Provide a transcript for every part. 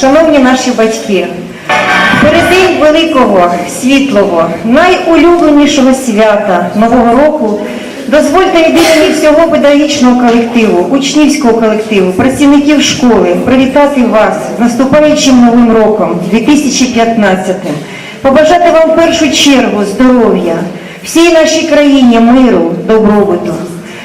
Шановні наші батьки, переддень великого, світлого, найулюбленішого свята Нового року дозвольте від імені всього педагогічного колективу, учнівського колективу, працівників школи привітати вас з наступаючим новим роком 2015 побажати вам в першу чергу здоров'я, всій нашій країні миру, добробуту.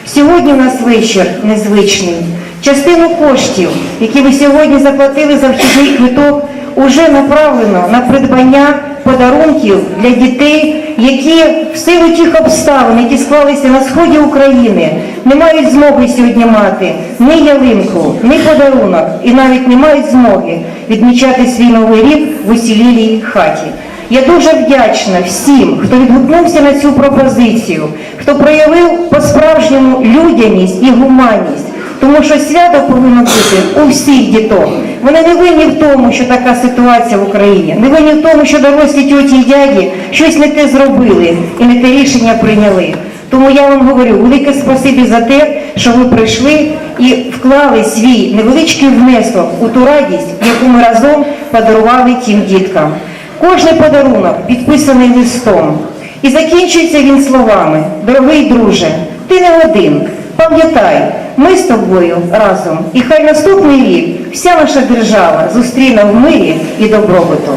Сьогодні у нас вечір незвичний. Частину коштів, які ви сьогодні заплатили за вхідний квиток, уже направлено на придбання подарунків для дітей, які в силу тих обставин, які склалися на сході України, не мають змоги сьогодні мати ні ялинку, ні подарунок, і навіть не мають змоги відмічати свій новий рік в усілілій хаті. Я дуже вдячна всім, хто відгукнувся на цю пропозицію, хто проявив по-справжньому людяність і гуманність. Тому що свято повинно бути у всіх діток. Вони не винні в тому, що така ситуація в Україні, не винні в тому, що дорослі тьоті і дяді щось не те зробили і не те рішення прийняли. Тому я вам говорю велике спасибі за те, що ви прийшли і вклали свій невеличкий внесок у ту радість, яку ми разом подарували тим діткам. Кожний подарунок підписаний листом. І закінчується він словами: Дорогий друже, ти не один. Пам'ятай, ми з тобою разом, і хай наступний рік вся наша держава зустріне в мирі і добробуту.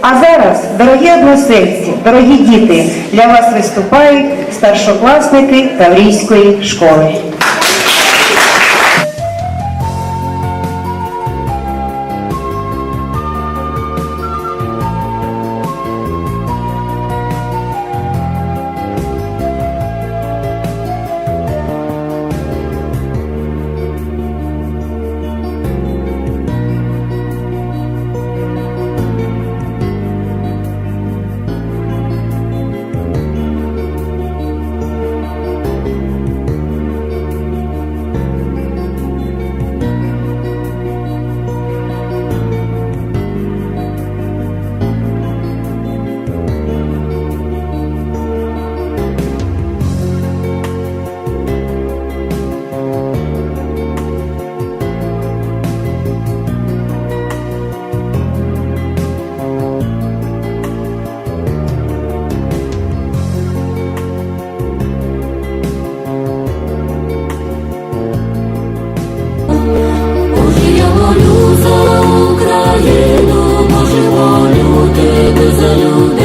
А зараз, дорогі односельці, дорогі діти, для вас виступають старшокласники Таврійської школи. You.